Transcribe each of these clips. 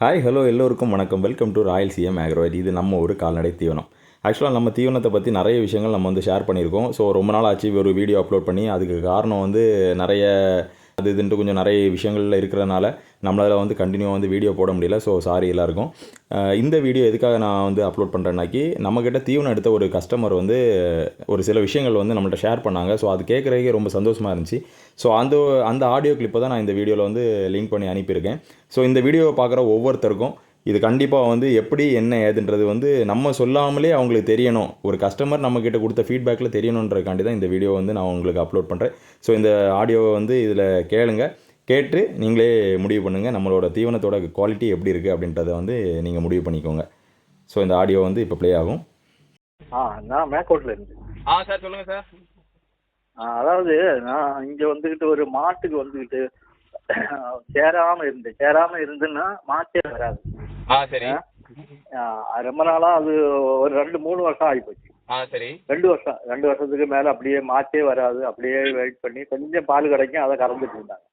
Hi hello எல்லோருக்கும் வணக்கம். Welcome to Royal CM ஆக்ரோவைட் இது நம்ம ஒரு கால்நடை தீவனம். ஆக்சுவலாக நம்ம தீவனத்தை பற்றி நிறைய விஷயங்கள் நம்ம வந்து ஷேர் பண்ணியிருக்கோம். ஸோ ரொம்ப நாள் ஆச்சு ஒரு வீடியோ அப்லோட் பண்ணி அதுக்கு காரணம் வந்து நிறைய அது இதுன்ட்டு கொஞ்சம் நிறைய விஷயங்களில் இருக்கிறனால நம்மளால் வந்து கண்டினியூ வந்து வீடியோ போட முடியல. ஸோ சாரி எல்லாருக்கும். இந்த வீடியோ எதுக்காக நான் வந்து அப்லோட் பண்ணுறேன்னாக்கி நம்மக்கிட்ட தீவனம் எடுத்த ஒரு கஸ்டமர் வந்து ஒரு சில விஷயங்கள் வந்து நம்மள்ட்ட ஷேர் பண்ணாங்க. ஸோ அது கேட்குறதுக்கே ரொம்ப சந்தோஷமாக இருந்துச்சு. ஸோ அந்த அந்த ஆடியோ கிளிப்பை தான் நான் இந்த வீடியோவில் வந்து லிங்க் பண்ணி அனுப்பியிருக்கேன். ஸோ இந்த வீடியோவை பார்க்குற ஒவ்வொருத்தருக்கும் இது கண்டிப்பாக வந்து எப்படி என்ன ஏதுன்றது வந்து நம்ம சொல்லாமலே அவங்களுக்கு தெரியணும். ஒரு கஸ்டமர் நம்மக்கிட்ட கொடுத்த ஃபீட்பேக்கில் தெரியணுன்றதுக்காண்டி தான் இந்த வீடியோ வந்து நான் உங்களுக்கு அப்லோட் பண்ணுறேன் ஸோ இந்த ஆடியோவை வந்து இதில் கேளுங்க. கேட்டு நீங்களே முடிவு பண்ணுங்கள் நம்மளோட தீவனத்தோட குவாலிட்டி எப்படி இருக்குது அப்படின்றத வந்து நீங்கள் முடிவு பண்ணிக்கோங்க. ஸோ இந்த ஆடியோ வந்து இப்போ ப்ளே ஆகும். ஆ நான் மேக்கோட்டில் இருந்து ஆ சார் சொல்லுங்கள் சார். ஆ, அதாவது நான் இங்கே வந்துக்கிட்டு ஒரு மாட்டுக்கு வந்துக்கிட்டு சேராம இருந்து சேராம இருந்துன்னா மாட்டே வராது. ஆ சரி. ஆ, ரொம்ப நாளா அது ஒரு ரெண்டு மூணு வருஷம் ஆகிப்போச்சு. ஆ சரி. ரெண்டு வருஷம் ரெண்டு வருஷத்துக்கு மேலே அப்படியே மாட்டே வராது. அப்படியே வெயிட் பண்ணி கொஞ்சம் பால் கிடைக்கும் அதை கறந்துட்டு இருந்தாங்க.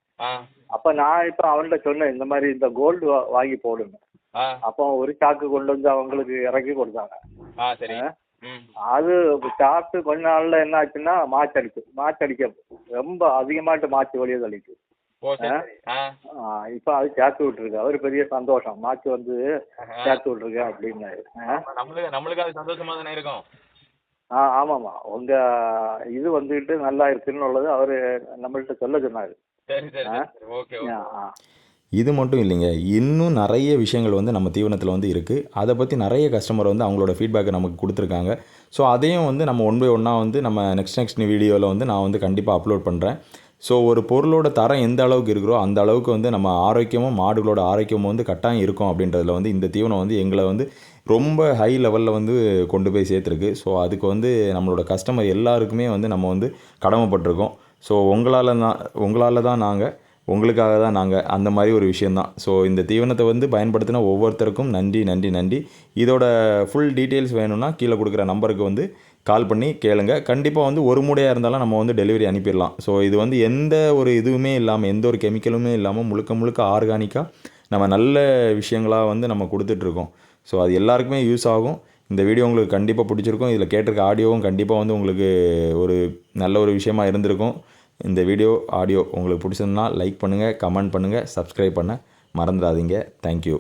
அப்போ நான் இப்போ அவன்கிட்ட சொன்னேன் இந்த மாதிரி இந்த கோல்டு வாங்கி போடுங்க அப்போ ஒரு சாக்கு கொண்டு வந்து அவங்களுக்கு இறக்கி கொடுத்தாங்க. அது சாப்பிட்டு கொஞ்ச நாள்ல என்ன ஆச்சுன்னா மாச்சடிச்சு மாச்சடிக்க ரொம்ப அதிகமாட்டு மாச்சு வெளியே தள்ளிட்டு. இப்ப அது சேர்த்து விட்டுருக்கு. அவர் பெரிய சந்தோஷம். மாச்சு வந்து சேர்த்து விட்டுருக்கேன் அப்படின்னாரு? நம்மளுக்கு நம்மளுக்கு அது சந்தோஷமா தானே இருக்கும். ஆ ஆமாம்மா உங்க இது வந்துக்கிட்டு நல்லா இருக்குன்னு உள்ளது அவரு நம்மள்ட்ட சொல்ல சொன்னாரு. சரி சரி ஆ? சரி ஓகே ஆ, ஓகே. ஆ. இது மட்டும் இல்லைங்க. இன்னும் நிறைய விஷயங்கள் வந்து நம்ம தீவனத்தில் வந்து இருக்குது அதை பற்றி நிறைய கஸ்டமர் வந்து அவங்களோட ஃபீட்பேக்கை நமக்கு கொடுத்துருக்காங்க. ஸோ அதையும் வந்து நம்ம ஒன் பை ஒன்னாக வந்து நம்ம நெக்ஸ்ட் நெக்ஸ்ட் வீடியோவில் வந்து நான் வந்து கண்டிப்பாக அப்லோட் பண்ணுறேன் ஸோ ஒரு பொருளோட தரம் எந்த அளவுக்கு இருக்கிறோ அந்த அளவுக்கு வந்து நம்ம ஆரோக்கியமும் மாடுகளோட ஆரோக்கியமும் வந்து கட்டாயம் இருக்கும் அப்படின்றதுல வந்து இந்த தீவனம் வந்து எங்களை வந்து ரொம்ப ஹை லெவலில் வந்து கொண்டு போய் சேர்த்துருக்கு. ஸோ அதுக்கு வந்து நம்மளோட கஸ்டமர் எல்லாருக்குமே வந்து நம்ம வந்து கடமைப்பட்டிருக்கோம். ஸோ உங்களால் தான் உங்களால் தான் நாங்கள் உங்களுக்காக தான் நாங்கள் அந்த மாதிரி ஒரு விஷயந்தான் ஸோ இந்த தீவனத்தை வந்து பயன்படுத்தின ஒவ்வொருத்தருக்கும் நன்றி நன்றி நன்றி. இதோட ஃபுல் டீட்டெயில்ஸ் வேணும்னா கீழே கொடுக்குற நம்பருக்கு வந்து கால் பண்ணி கேளுங்க. கண்டிப்பாக வந்து ஒரு மூடையாக இருந்தாலும் நம்ம வந்து டெலிவரி அனுப்பிடலாம். ஸோ இது வந்து எந்த ஒரு இதுவுமே இல்லாமல் எந்த ஒரு கெமிக்கலுமே இல்லாமல் முழுக்க முழுக்க ஆர்கானிக்காக நம்ம நல்ல விஷயங்களாக வந்து நம்ம கொடுத்துட்ருக்கோம். ஸோ அது எல்லாருக்குமே யூஸ் ஆகும். இந்த வீடியோ உங்களுக்கு கண்டிப்பாக பிடிச்சிருக்கும். இதில் கேட்டிருக்க ஆடியோவும் கண்டிப்பாக வந்து உங்களுக்கு ஒரு நல்ல ஒரு விஷயமா இருந்திருக்கும். இந்த வீடியோ ஆடியோ உங்களுக்கு பிடிச்சிருந்தா லைக் பண்ணுங்கள் கமெண்ட் பண்ணுங்கள் சப்ஸ்கிரைப் பண்ண மறந்துடாதீங்க. தேங்க்யூ